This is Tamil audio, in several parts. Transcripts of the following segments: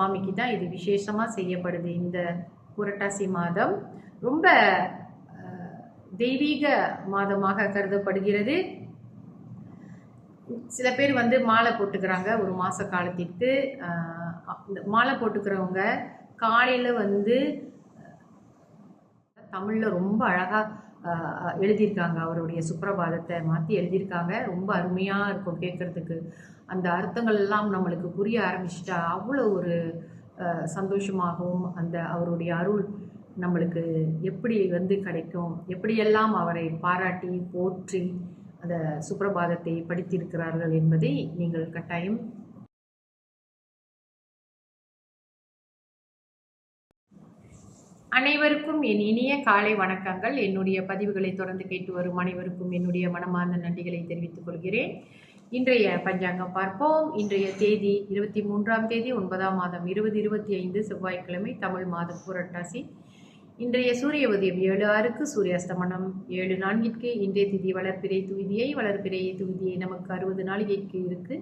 சுவாமிக்கு தான் இது விசேஷமாக செய்யப்படுது இந்த புரட்டாசி மாதம். ரொம்ப தெய்வீக மாதமாக கருதப்படுகிறது. சில பேர் வந்து மாலை போட்டுக்கிறாங்க ஒரு மாத காலத்திற்கு. இந்த மாலை போட்டுக்கிறவங்க காலையில் வந்து தமிழில் ரொம்ப அழகாக எழுதியிருக்காங்க. அவருடைய சுப்பிரபாதத்தை மாற்றி எழுதியிருக்காங்க. ரொம்ப அருமையாக இருக்கும் கேட்குறதுக்கு. அந்த அர்த்தங்கள் எல்லாம் நம்மளுக்கு புரிய ஆரம்பிச்சிட்டா அவ்வளோ ஒரு சந்தோஷமாகவும் அந்த அவருடைய அருள் நம்மளுக்கு எப்படி வந்து கிடைக்கும்? எப்படியெல்லாம் அவரை பாராட்டி போற்றி அந்த சுப்பிரபாதத்தை படித்திருக்கிறார்கள் என்பதை நீங்கள் கட்டாயம் அனைவருக்கும் என் இனிய காலை வணக்கங்கள். என்னுடைய பதிவுகளை தொடர்ந்து கேட்டு வரும் அனைவருக்கும் என்னுடைய மனமார்ந்த நன்றிகளை தெரிவித்துக் கொள்கிறேன். இன்றைய பஞ்சாங்கம் பார்ப்போம். இன்றைய தேதி இருபத்தி மூன்றாம் தேதி ஒன்பதாம் மாதம் இருபது இருபத்தி ஐந்து செவ்வாய்க்கிழமை தமிழ் மாதம் புரட்டாசி. இன்றைய சூரிய உதயம் ஏழு ஆறுக்கு சூரிய அஸ்தமனம் ஏழு நான்கிற்கு இன்றைய திதி வளர்ப்பிறை துவிதியை வளர்ப்பிறை துவிதியை நமக்கு அறுபது நாளிகைக்கு இருக்குது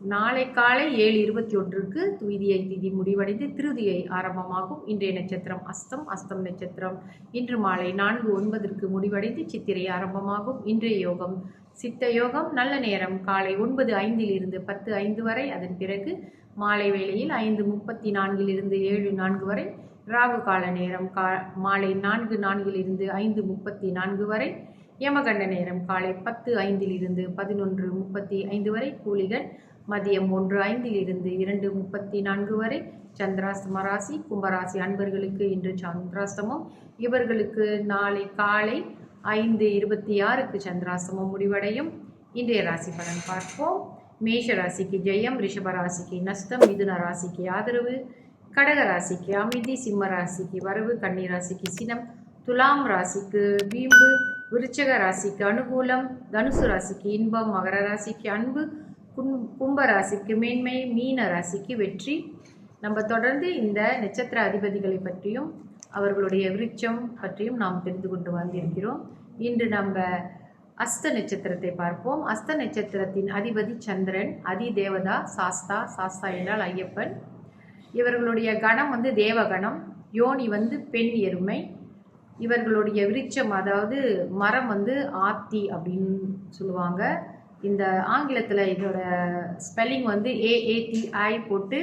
நாளை காலை ஏழு இருபத்தி ஒன்றுக்கு துவிதியை திதி முடிவடைந்து திருதியை ஆரம்பமாகும். இன்றைய நட்சத்திரம் அஸ்தம் அஸ்தம் நட்சத்திரம். இன்று மாலை நான்கு ஒன்பதற்கு முடிவடைந்து சித்திரை ஆரம்பமாகும். இன்றைய யோகம் சித்த யோகம். நல்ல நேரம் காலை ஒன்பது ஐந்தில் இருந்து பத்து ஐந்து வரை. அதன் பிறகு மாலை வேளையில் ஐந்து முப்பத்தி நான்கில் இருந்து ஏழு நான்கு வரை. ராகு கால நேரம் கா மாலை நான்கு நான்கில் இருந்து ஐந்து முப்பத்தி நான்கு வரை. யமகண்ட நேரம் காலை பத்து ஐந்தில் இருந்து பதினொன்று முப்பத்தி ஐந்து வரை. கூலிகள் மதியம் ஒன்று ஐந்தில் இருந்து இரண்டு முப்பத்தி நான்கு வரை சந்திராஸ்தம ராசி கும்பராசி அன்பர்களுக்கு இன்று சந்திராஸ்தமம் இவர்களுக்கு நாளை காலை ஐந்து இருபத்தி ஆறுக்கு சந்திராஸ்தமம் முடிவடையும். இன்றைய ராசி பலன் பார்ப்போம். மேஷ ராசிக்கு ஜெயம் ரிஷப ராசிக்கு நஷ்டம் மிதுன ராசிக்கு ஆதரவு கடக ராசிக்கு அமைதி சிம்ம ராசிக்கு வரவு கன்னி ராசிக்கு சினம் துலாம் ராசிக்கு வீம்பு விருச்சக ராசிக்கு அனுகூலம் தனுசு ராசிக்கு இன்பம் மகர ராசிக்கு அன்பு கும் கும்ப ராசிக்கு மேன்மை மீன ராசிக்கு வெற்றி. நம்ம தொடர்ந்து இந்த நட்சத்திர அதிபதிகளை பற்றியும் அவர்களுடைய விருட்சம் பற்றியும் நாம் தெரிந்து கொண்டு வந்திருக்கிறோம் இன்று நம்ம அஸ்த நட்சத்திரத்தை பார்ப்போம். அஸ்த நட்சத்திரத்தின் அதிபதி சந்திரன் அதி தேவதா சாஸ்தா சாஸ்தா என்றால் ஐயப்பன். இவர்களுடைய கணம் வந்து தேவகணம். யோனி வந்து பெண் எருமை. இவர்களுடைய விருட்சம் அதாவது மரம் வந்து ஆத்தி அப்படின்னு சொல்லுவாங்க. இந்த ஆங்கிலத்தில் இதோட ஸ்பெல்லிங் வந்து ஏஏடிஐ போட்டு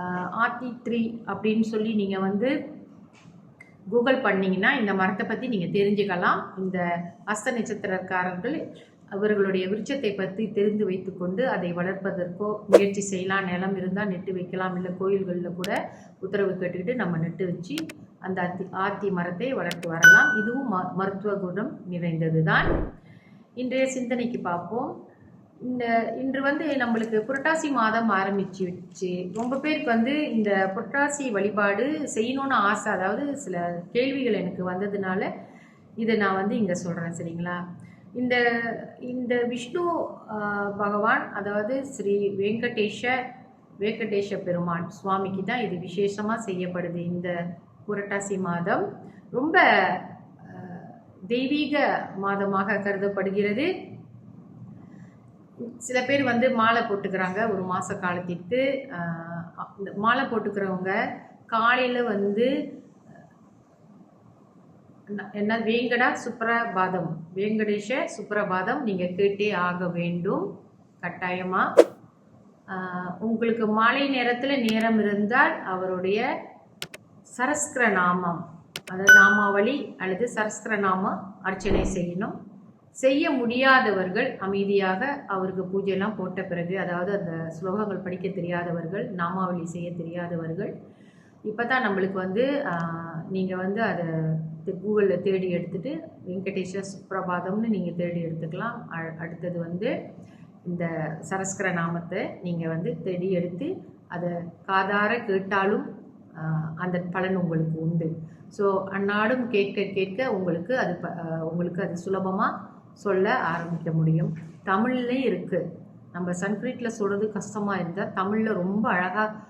ஆர்டி ஆத்தி த்ரீ அப்படின்னு சொல்லி நீங்கள் வந்து கூகுள் பண்ணிங்கன்னா இந்த மரத்தை பற்றி நீங்கள் தெரிஞ்சுக்கலாம். இந்த அஸ்த நட்சத்திரக்காரர்கள் அவர்களுடைய விருட்சத்தை பற்றி தெரிந்து வைத்துக்கொண்டு அதை வளர்ப்பதற்கோ முயற்சி செய்யலாம் நிலம் இருந்தால் நெட்டு வைக்கலாம் இல்லை கோயில்களில் கூட உத்தரவு கேட்டுக்கிட்டு நம்ம நெட்டு வச்சு அந்த அத்தி ஆத்தி மரத்தை வளர்த்து வரலாம். இதுவும் ம மருத்துவ குணம் நிறைந்தது தான் இன்றைய சிந்தனைக்கு பார்ப்போம். இந்த இன்று வந்து நம்மளுக்கு புரட்டாசி மாதம் ஆரம்பிச்சிருச்சு. ரொம்ப பேருக்கு வந்து இந்த புரட்டாசி வழிபாடு செய்யணும்னு ஆசை அதாவது சில கேள்விகள் எனக்கு வந்ததுனால இதை நான் வந்து இங்கே சொல்கிறேன் சரிங்களா? இந்த இந்த விஷ்ணு பகவான் அதாவது ஸ்ரீ வெங்கடேஷ வெங்கடேஷ பெருமான் சுவாமிக்கு தான் இது விசேஷமாக செய்யப்படுது இந்த புரட்டாசி மாதம். ரொம்ப தெய்வீக மாதமாக கருதப்படுகிறது. சில பேர் வந்து மாலை போட்டுக்கிறாங்க ஒரு மாத காலத்திற்கு. இந்த மாலை போட்டுக்கிறவங்க காலையில் வந்து என்ன- வேங்கடா சுப்ரபாதம் வேங்கடேஷ சுப்ரபாதம் நீங்கள் கேட்டே ஆக வேண்டும். கட்டாயமாக உங்களுக்கு மாலை நேரத்தில் நேரம் இருந்தால் அவருடைய சரஸ்கிர நாமம் அதாவது நாமாவளி அல்லது சரஸ்கிர நாமம் அர்ச்சனை செய்யணும். செய்ய முடியாதவர்கள் அமைதியாக அவருக்கு பூஜையெல்லாம் போட்ட பிறகு அதாவது அந்த ஸ்லோகங்கள் படிக்க தெரியாதவர்கள் நாமாவளி செய்ய தெரியாதவர்கள் இப்போ தான் நம்மளுக்கு வந்து நீங்கள் வந்து அதை கூகுளில் தேடி எடுத்துகிட்டு வெங்கடேஷ சுப்பிரபாதம்னு நீங்கள் தேடி எடுத்துக்கலாம். அ- அடுத்தது வந்து இந்த சரஸ்கர நாமத்தை நீங்கள் வந்து தேடி எடுத்து அதை காதார கேட்டாலும் அந்த பலன் உங்களுக்கு உண்டு. ஸோ அன்னாடும் கேட்க கேட்க உங்களுக்கு அது ப- உங்களுக்கு அது சுலபமாக சொல்ல ஆரம்பிக்க முடியும். தமிழ்லேயும் இருக்குது நம்ம சன்ஸ்கிரிட்டில் சொல்கிறது கஷ்டமாக இருந்தால் தமிழில் ரொம்ப அழகாக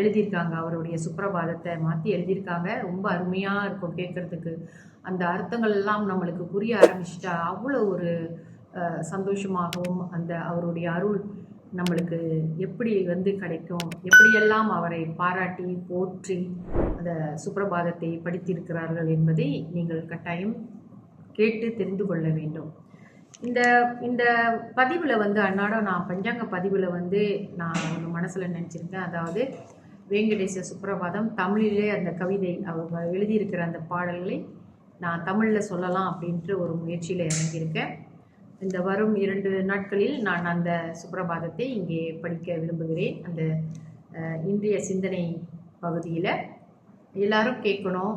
எழுதியிருக்காங்க. அவருடைய சுப்ரபாதத்தை மாற்றி எழுதியிருக்காங்க. ரொம்ப அருமையாக இருக்கும் கேட்குறதுக்கு. அந்த அர்த்தங்கள் எல்லாம் நம்மளுக்கு புரிய ஆரம்பிச்சிட்டா அவ்வளோ ஒரு சந்தோஷமாகவும் அந்த அவருடைய அருள் நம்மளுக்கு எப்படி வந்து கிடைக்கும்? எப்படியெல்லாம் அவரை பாராட்டி போற்றி அந்த சுப்பிரபாதத்தை படித்திருக்கிறார்கள் என்பதை நீங்கள் கட்டாயம் கேட்டு தெரிந்து கொள்ள வேண்டும். இந்த இந்த பதிவில் வந்து அன்னாடம் நான் பஞ்சாங்க பதிவில் வந்து நான் ஒன்று மனசில் நினச்சிருக்கேன் அதாவது வேங்கடேச சுப்பிரபாதம் தமிழிலே அந்த கவிதை அவங்க எழுதியிருக்கிற அந்த பாடல்களை நான் தமிழில் சொல்லலாம் அப்படின்ற ஒரு முயற்சியில் இறங்கியிருக்கேன். இந்த வரும் இரண்டு நாட்களில் நான் அந்த சுப்பிரபாதத்தை இங்கே படிக்க விரும்புகிறேன். அந்த இன்றைய சிந்தனை பகுதியில். எல்லாரும் கேட்கணும்.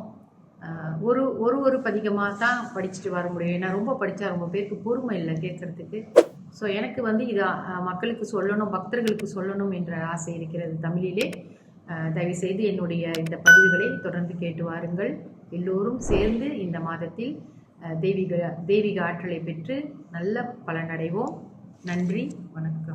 ஒரு ஒரு ஒரு பதிகமாக தான் படிச்சுட்டு வர முடியும். ஏன்னா ரொம்ப படித்தா ரொம்ப பேருக்கு பொறுமை இல்லை கேட்குறதுக்கு. ஸோ எனக்கு வந்து இதை மக்களுக்கு சொல்லணும் பக்தர்களுக்கு சொல்லணும் என்ற ஆசை இருக்கிறது தமிழிலே. தயவுசெய்து என்னுடைய இந்த பதிவுகளை தொடர்ந்து கேட்டு வாருங்கள். எல்லோரும் சேர்ந்து இந்த மாதத்தில் தெய்வீக தெய்வீக ஆற்றலை பெற்று நல்ல பலனடைவோம். நன்றி வணக்கம்.